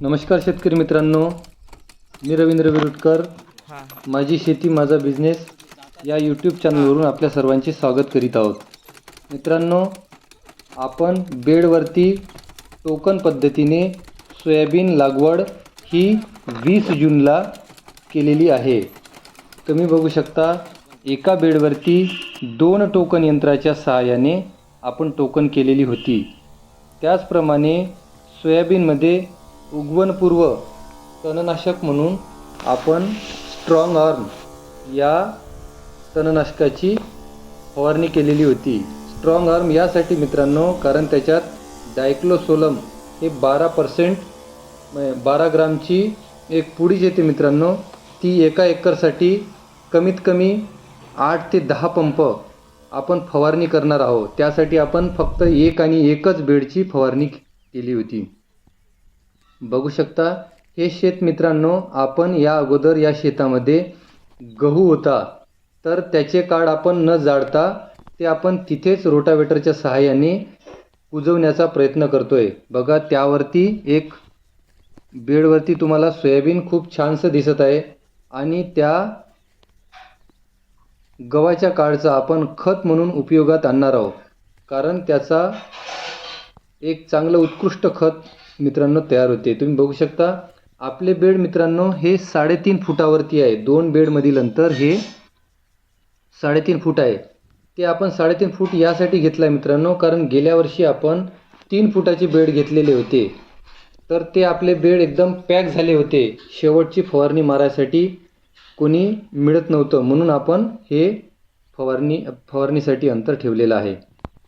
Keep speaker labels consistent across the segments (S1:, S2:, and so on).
S1: नमस्कार शेतकरी मित्रांनो. मी रवींद्र विरुटकर. माझी शेती माझा बिझनेस या यूट्यूब चॅनलवरून आपल्या सर्वांचे स्वागत करीत आहोत. मित्रांनो आपण बेडवरती टोकन पद्धतीने सोयाबीन लागवड ही वीस जूनला केलेली आहे. तुम्ही बघू शकता एका बेडवरती दोन टोकन यंत्राच्या सहाय्याने आपण टोकन केलेली होती. त्याचप्रमाणे सोयाबीनमध्ये उगवणपूर्व तणनाशक म्हणून आपण स्ट्रॉंग आर्म या तणनाशकाची फवारणी केलेली होती. स्ट्रॉंग आर्म यासाठी मित्रांनो कारण त्याच्यात डायक्लोसोलम हे बारा पर्सेंट बारा ग्रामची एक पुडीच येते मित्रांनो. ती एका एकरसाठी कमीत कमी आठ ते दहा पंप आपण फवारणी करणार आहोत. त्यासाठी आपण फक्त एक आणि एकच बेडची फवारणी केली होती. बघू शकता हे शेत मित्रांनो आपण या अगोदर या शेतामध्ये गहू होता. तर त्याचे काढ आपण न जाळता ते आपण तिथेच रोटावेटरच्या सहाय्याने कुजवण्याचा प्रयत्न करतोय. बघा त्यावरती एक बेडवरती तुम्हाला सोयाबीन खूप छानसं दिसत आहे आणि त्या गव्हाच्या काळचा आपण खत म्हणून उपयोगात आणणार आहोत. कारण त्याचा एक चांगलं उत्कृष्ट खत मित्रांनो तयार होते. तुम्ही बघू शकता आपले बेड मित्रांनो हे साडेतीन फुटावरती आहे. दोन बेडमधील अंतर हे साडेतीन फूट आहे. ते आपण साडेतीन फूट यासाठी घेतलं आहे मित्रांनो कारण गेल्या वर्षी आपण तीन फुटाचे बेड घेतलेले होते. तर ते आपले बेड एकदम पॅक झाले होते. शेवटची फवारणी मारायसाठी कोणी मिळत नव्हतं. म्हणून आपण हे फवारणी फवारणीसाठी अंतर ठेवलेलं आहे.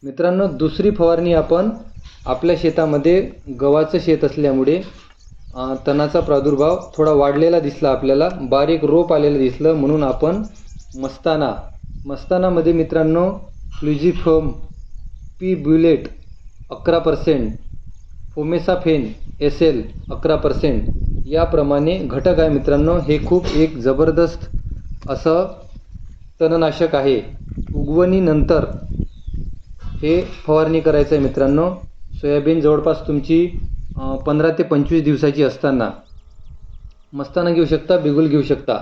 S1: मित्रांनो दुसरी फवारणी आपण आपल्या शेतामध्ये गव्हाचं शेत असल्यामुळे तणाचा प्रादुर्भाव थोडा वाढलेला दिसला आपल्याला. बारीक रोप आलेलं दिसलं. म्हणून आपण मस्ताना मस्तानामध्ये मित्रांनो फ्लुझिफर्म पी बुलेट अकरा पर्सेंट फोमेसाफेन एस एल अकरा पर्सेंट याप्रमाणे घटक आहे मित्रांनो. हे खूप एक जबरदस्त असं तणनाशक आहे. उगवणीनंतर हे फवारणी करायचं आहे मित्रांनो. सोयाबीन जवळपास तुमची पंधरा ते पंचवीस दिवसाची असताना. मस्ताना घेऊ शकता बिगुल घेऊ शकता.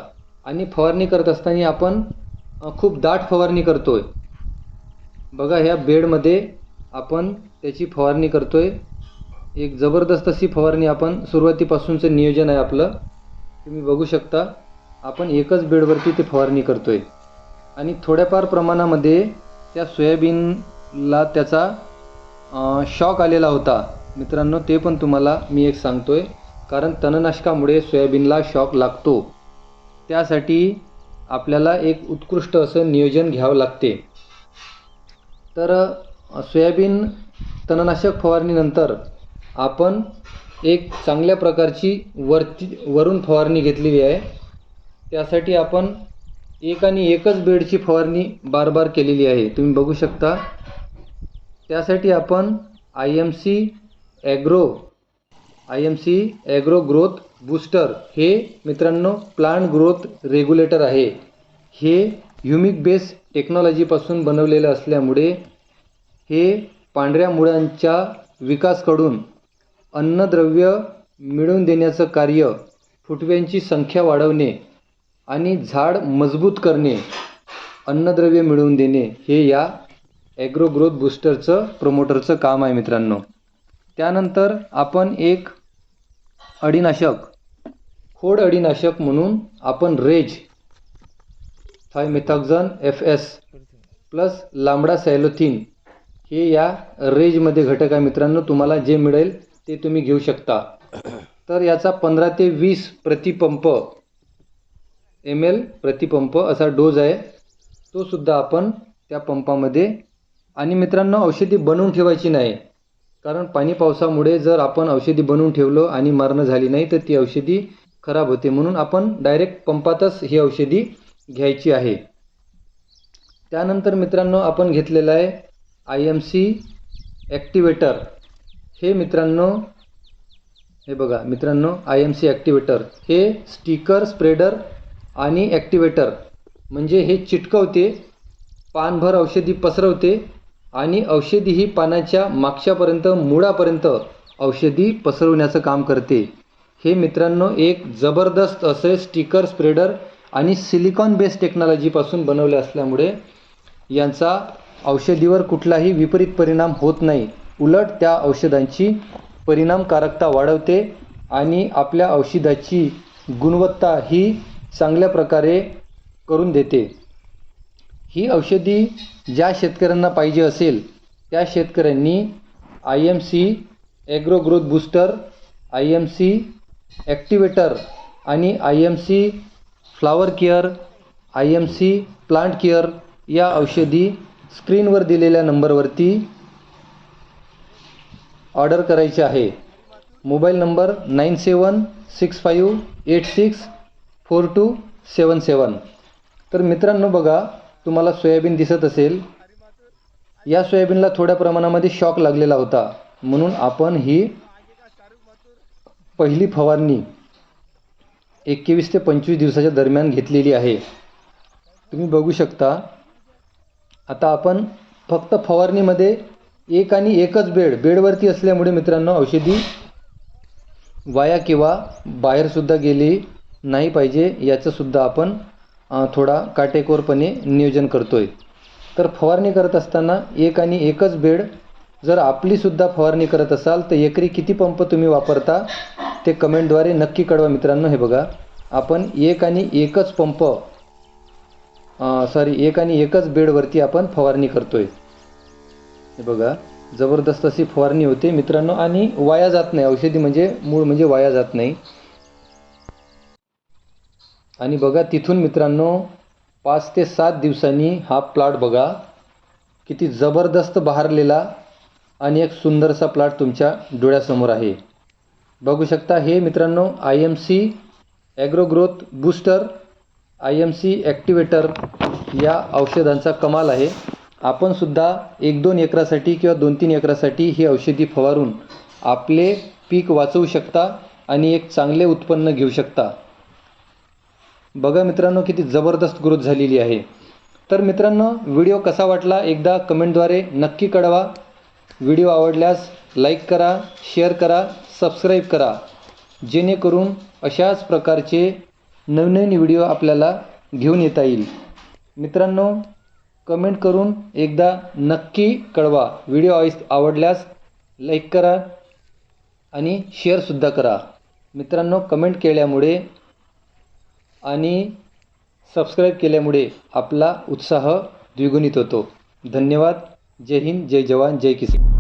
S1: आणि फवारणी करत असताना आपण खूप दाट फवारणी करतो आहे बघा ह्या बेडमध्ये आपण त्याची फवारणी करतो आहे एक जबरदस्त अशी फवारणी आपण सुरुवातीपासूनचं नियोजन आहे आपलं. तुम्ही बघू शकता आपण एकच बेडवरती ते फवारणी करतो आहे आणि थोड्याफार प्रमाणामध्ये त्या सोयाबीनला त्याचा शॉक आलेला होता. मित्रांनो ते पण तुम्हाला मी एक सांगतो आहे कारण तणनाशकामुळे सोयाबीनला शॉक लागतो. त्यासाठी आपल्याला एक उत्कृष्ट असं नियोजन घ्यावं लागते. तर सोयाबीन तणनाशक फवारणीनंतर आपण एक चांगल्या प्रकारची वरती वरून फवारणी घेतलेली आहे. त्यासाठी आपण एक आणि एकच बेडची फवारणी बार बार केलेली आहे. तुम्ही बघू शकता. त्यासाठी आपण I M C agro I M C agro growth booster हे मित्रांनो प्लांट ग्रोथ रेग्युलेटर आहे. हे ह्युमिक बेस टेक्नॉलॉजीपासून बनवलेलं असल्यामुळे हे पांढऱ्या मुळांच्या विकासकडून अन्नद्रव्य मिळवून देण्याचं कार्य फुटव्यांची संख्या वाढवणे आणि झाड मजबूत करणे अन्नद्रव्य मिळवून देणे हे या ॲग्रो ग्रोथ बूस्टरचं प्रोमोटरचं काम आहे मित्रांनो. त्यानंतर आपण एक अडीनाशक खोड अडीनाशक म्हणून आपण Rage thiamethoxam F S plus lambda cyhalothrin हे या रेजमध्ये घटक आहे मित्रांनो तुम्हाला जे मिळेल ते तुम्ही घेऊ शकता. तर याचा पंधरा ते वीस प्रतिपंप एम एल प्रतिपंप असा डोज आहे. तो सुद्धा आपण त्या पंपामध्ये आणि मित्रांनो औषधी बनवून ठेवायची नाही. कारण पाणी पावसामुळे जर आपण औषधी बनवून ठेवलो आणि मरणं झाली नाही तर ती औषधी खराब होते. म्हणून आपण डायरेक्ट पंपातच ही औषधी घ्यायची आहे. त्यानंतर मित्रांनो आपण घेतलेलं आहे आय एम सी ॲक्टिवेटर हे मित्रांनो हे बघा मित्रांनो आय एम सी ॲक्टिवेटर हे स्टिकर स्प्रेडर आणि ॲक्टिवेटर म्हणजे हे चिटकवते पानभर औषधी पसरवते आणि औषधी ही पानाच्या मागच्यापर्यंत मुळापर्यंत औषधी पसरवण्याचं काम करते. हे मित्रांनो एक जबरदस्त असे स्टिकर स्प्रेडर आणि सिलिकॉन बेस टेक्नॉलॉजीपासून बनवले असल्यामुळे यांचा औषधीवर कुठलाही विपरीत परिणाम होत नाही. उलट त्या औषधांची परिणामकारकता वाढवते आणि आपल्या औषधाची गुणवत्ता ही चांगल्या प्रकारे करून देते. ही औषधी ज्या शेतकऱ्यांना पाहिजे असेल त्या शेतकऱ्यांनी I M C agro growth booster I M C activator आणि I M C flower care I M C plant care या औषधी स्क्रीनवर दिलेल्या नंबरवरती ऑर्डर करायची आहे. Mobile number nine seven six five eight six four two seven seven. तर मित्रांनो बघा तुम्हाला सोयाबीन दिसत असेल. या सोयाबीनला थोड्या प्रमाणामध्ये शॉक लागलेला होता. म्हणून आपण ही पहिली फवारणी एकवीस ते पंचवीस दिवसाच्या दरम्यान घेतलेली आहे. तुम्ही बघू शकता. आता आपण फक्त फवारणीमध्ये एक आणि एकच बेड बेडवरती असल्यामुळे मित्रांनो औषधी वाया किंवा बाहेरसुद्धा गेली नाही पाहिजे. याचंसुद्धा आपण थोडा काटेकोरपणे नियोजन करतो आहे तर फवारणी करत असताना एक आणि एकच बेड जर आपलीसुद्धा फवारणी करत असाल तर एकरी किती पंप तुम्ही वापरता ते कमेंटद्वारे नक्की कळवा मित्रांनो. हे बघा आपण एक आणि एकच पंप सॉरी एक आणि एकच बेडवरती आपण फवारणी करतोय. हे बघा जबरदस्त अशी फवारणी होते मित्रांनो. आणि वाया जात नाही. औषधी म्हणजे मूळ म्हणजे वाया जात नाही. आणि बघा तिथून मित्रांनो पाच ते सात दिवसांनी हा प्लॉट बघा. किती जबरदस्त बहारलेला आणि एक सुंदरसा प्लॉट तुमच्या डोळ्यासमोर आहे. बघू शकता हे मित्रांनो I M C agro growth booster I M C activator या औषधांचा कमाल आहे. आपण सुद्धा एक दोन एकरासाठी किंवा दोन तीन एकरासाठी ही औषधी फवारून आपले पीक वाचवू शकता आणि एक चांगले उत्पन्न घेऊ शकता. बघा मित्रांनो किती जबरदस्त ग्रोथ झालेली आहे. तर मित्रांनो व्हिडिओ कसा वाटला एकदा कमेंटद्वारे नक्की कळवा. व्हिडिओ आवडल्यास लाईक करा शेअर करा सबस्क्राईब करा. जेणेकरून अशाच प्रकारचे नवनवीन व्हिडिओ आपल्याला घेऊन येता येईल. मित्रांनो कमेंट करून एकदा नक्की कळवा. व्हिडिओ आवस- आवडल्यास लाईक करा आणि शेअरसुद्धा करा. मित्रांनो कमेंट केल्यामुळे आणि सबस्क्राईब केल्यामुळे आपला उत्साह द्विगुणित होतो. धन्यवाद. जय हिंद. जय जवान. जय किसान.